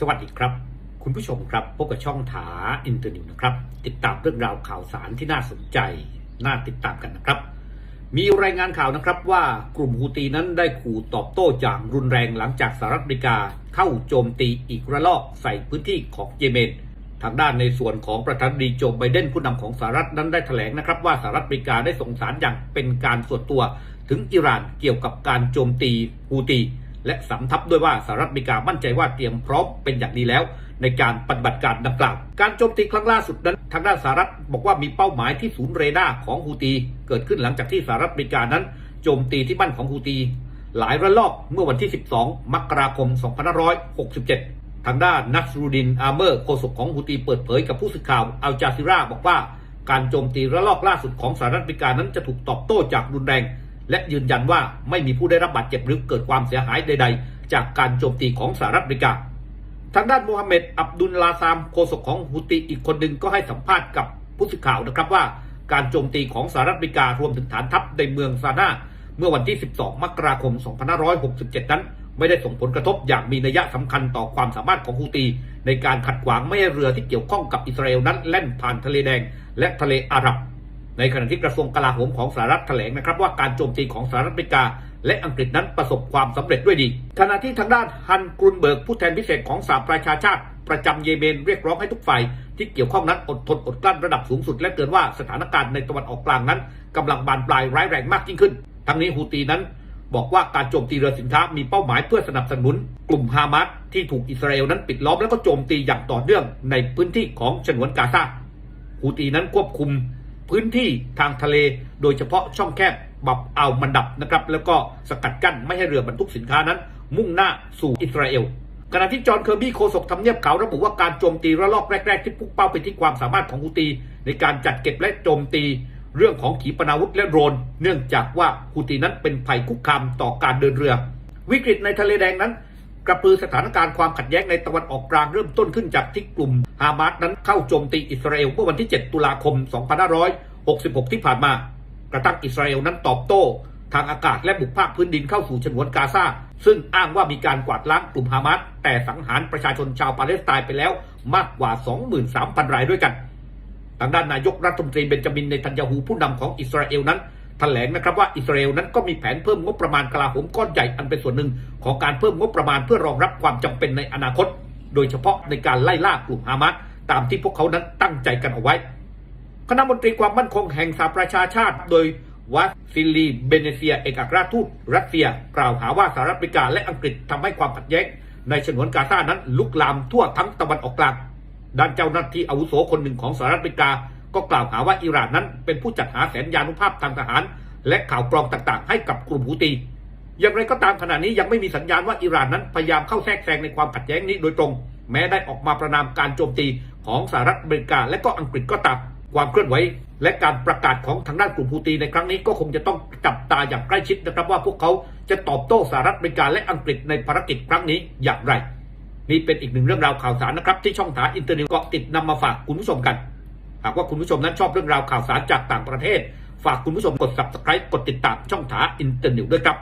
สวัสดีครับ คุณผู้ชมครับพบกับช่องถาอินเตอร์นิวนะครับ ติดตามเรื่องราวข่าวสารที่น่าสนใจ น่าติดตามกันนะครับ มีรายงานข่าวนะครับว่ากลุ่มฮูตีนั้นได้ขู่ตอบโต้อย่างรุนแรงหลังจากสหรัฐอเมริกาเข้าโจมตีอีกระลอกใส่พื้นที่ของเยเมน ทางด้านในส่วนของประธานาธิบดีโจไบเดนผู้นำของสหรัฐนั้นได้แถลงนะครับว่าสหรัฐอเมริกาได้ส่งสารอย่างเป็นการส่วนตัวถึงอิหร่านเกี่ยวกับการโจมตีฮูตี และสำทับด้วยว่าสหรัฐอเมริกามั่นใจว่าเตรียมพร้อมเป็นอย่างดีแล้ว ในการปฏิบัติการดังกล่าว การโจมตีครั้งล่าสุดนั้นทางด้านสหรัฐบอกว่ามีเป้าหมายที่ศูนย์เรดาร์ของฮูตีเกิดขึ้นหลังจากที่สหรัฐอเมริกานั้น โจมตีที่บ้านของฮูตีหลายระลอกเมื่อวันที่ 12 มกราคม 2567 ทางด้านนัสรูดินอาเมอร์โฆษกของฮูตีเปิดเผยกับผู้สื่อข่าวอัลจาซิราบอกว่าการโจมตีระลอกล่าสุดของสหรัฐอเมริกานั้นจะถูกตอบโต้จากรุนแรง และยืนยันว่าไม่มีผู้ได้รับบาดเจ็บหรือเกิดความเสียหายใด ๆ จากการโจมตีของสหรัฐอเมริกา ทางด้านโมฮัมเหม็ดอับดุลลาซามโฆษกของฮุติอีกคนหนึ่งก็ให้สัมภาษณ์กับผู้สื่อข่าวนะครับว่า การโจมตีของสหรัฐอเมริการวมถึงฐานทัพในเมืองซานาเมื่อวันที่ 12 มกราคม 2567 นั้น ไม่ได้ส่งผลกระทบอย่างมีนัยสำคัญต่อความสามารถของฮูตี ในการขัดขวางไม่ให้เรือที่เกี่ยวข้องกับอิสราเอลนั้นแล่นผ่านทะเลแดง และทะเลอาหรับ ในขณะที่กระทรวงกลาโหมของสหรัฐแถลงนะครับว่าการโจมตีของสหรัฐอเมริกา และอังกฤษนั้นประสบความสำเร็จด้วยดี ขณะที่ทางด้านฮันกรุนเบิร์กผู้แทนพิเศษของสหประชาชาติ ประจำเยเมนเรียกร้องให้ทุกฝ่ายที่เกี่ยวข้องนั้นอดทนอดกลั้นระดับสูงสุดและเตือนว่าสถานการณ์ในตะวันออกกลางนั้นกำลังบานปลายร้ายแรงมากยิ่งขึ้น ทั้งนี้ฮูตีนั้น บอกว่าการโจมตีเรือสินค้ามีเป้าหมายเพื่อสนับสนุน กลุ่มฮามาสที่ถูกอิสราเอลนั้นปิดล้อมและก็โจมตีอย่างต่อเนื่องในพื้นที่ของฉนวนกาซาฮูตีนั้นควบคุม พื้นที่ทางทะเล โดยเฉพาะช่องแคบบับอ่าวมันดับนะครับ แล้วก็สกัดกั้นไม่ให้เรือบรรทุกสินค้านั้น มุ่งหน้าสู่อิสราเอลขณะที่จอห์นเคอร์บี้โฆษกทำเนียบขาวระบุว่าการโจมตีระลอกแรก ๆ ที่พุ่งเป้าไปที่ความสามารถของฮูตี ในการจัดเก็บและโจมตี เรื่องของขีปนาวุธและโดรน เนื่องจากว่าฮูตีนั้นเป็นภัยคุกคามต่อการเดินเรือ วิกฤตในทะเลแดงนั้น กระพือสถานการณ์ความขัดแย้งในตะวันออกกลางเริ่มต้นขึ้นจากที่กลุ่ม ฮามาสนั้นเข้าโจมตีอิสราเอลเมื่อวันที่ 7 ตุลาคม 2566 ที่ผ่านมา กระทั่งอิสราเอลนั้นตอบโต้ทางอากาศและบุกภาคพื้นดินเข้าสู่ฉนวนกาซา ซึ่งอ้างว่ามีการกวาดล้างกลุ่มฮามาสแต่สังหารประชาชนชาวปาเลสไตน์ไปแล้วมากกว่า 23,000 รายด้วยกัน ทางด้านนายกรัฐมนตรีเบนจามินเนทันยาฮูผู้นำของอิสราเอลนั้นแถลงนะครับว่าอิสราเอลนั้นก็มีแผนเพิ่มงบประมาณกลาโหมก้อนใหญ่อันเป็นส่วนหนึ่งของการเพิ่มงบประมาณเพื่อรองรับความจำเป็นในอนาคต โดยเฉพาะในการไล่ล่ากลุ่มฮามาสตามที่พวกเขานั้นตั้งใจกันเอาไว้ คณะมนตรีความมั่นคงแห่งสหประชาชาติ โดยวาซิลีเบเนเซีย เอกอัครราชทูตรัสเซีย กล่าวหาว่าสหรัฐอเมริกาและอังกฤษทำให้ความขัดแย้งในฉนวนกาซานั้นลุกลามทั่วทั้งตะวันออกกลาง ด้านเจ้าหน้าที่อาวุโสคนหนึ่งของสหรัฐอเมริกา ก็กล่าวหาว่าอิหร่านนั้นเป็นผู้จัดหาแสนยานุภาพทางทหาร และข่าวปลอมต่างๆ ให้กับกลุ่มฮูตี อย่างไรก็ตามขณะนี้ยังไม่มีสัญญาณว่าอิหร่านนั้นพยายามเข้าแทรกแซงในความขัดแย้งนี้โดยตรง แม้ได้ออกมาประนามการโจมตีของสหรัฐอเมริกาและก็อังกฤษก็ตามความเคลื่อนไหวและการประกาศของทางด้านกลุ่มฮูตีในครั้งนี้ก็คงจะต้องจับตาอย่างใกล้ชิดนะครับว่าพวกเขาจะตอบโต้สหรัฐอเมริกาและอังกฤษในภารกิจครั้งนี้อย่างไร นี่เป็นอีกหนึ่งเรื่องราวข่าวสารนะครับที่ช่องถาอินเตอร์เน็ตเกาะติดนำมาฝากคุณผู้ชมกัน หากว่าคุณผู้ชมนั้นชอบเรื่องราวข่าวสารจากต่างประเทศ ฝากคุณผู้ชมกด subscribe กดติดตามช่องถาอินเตอร์เน็ตด้วยครับ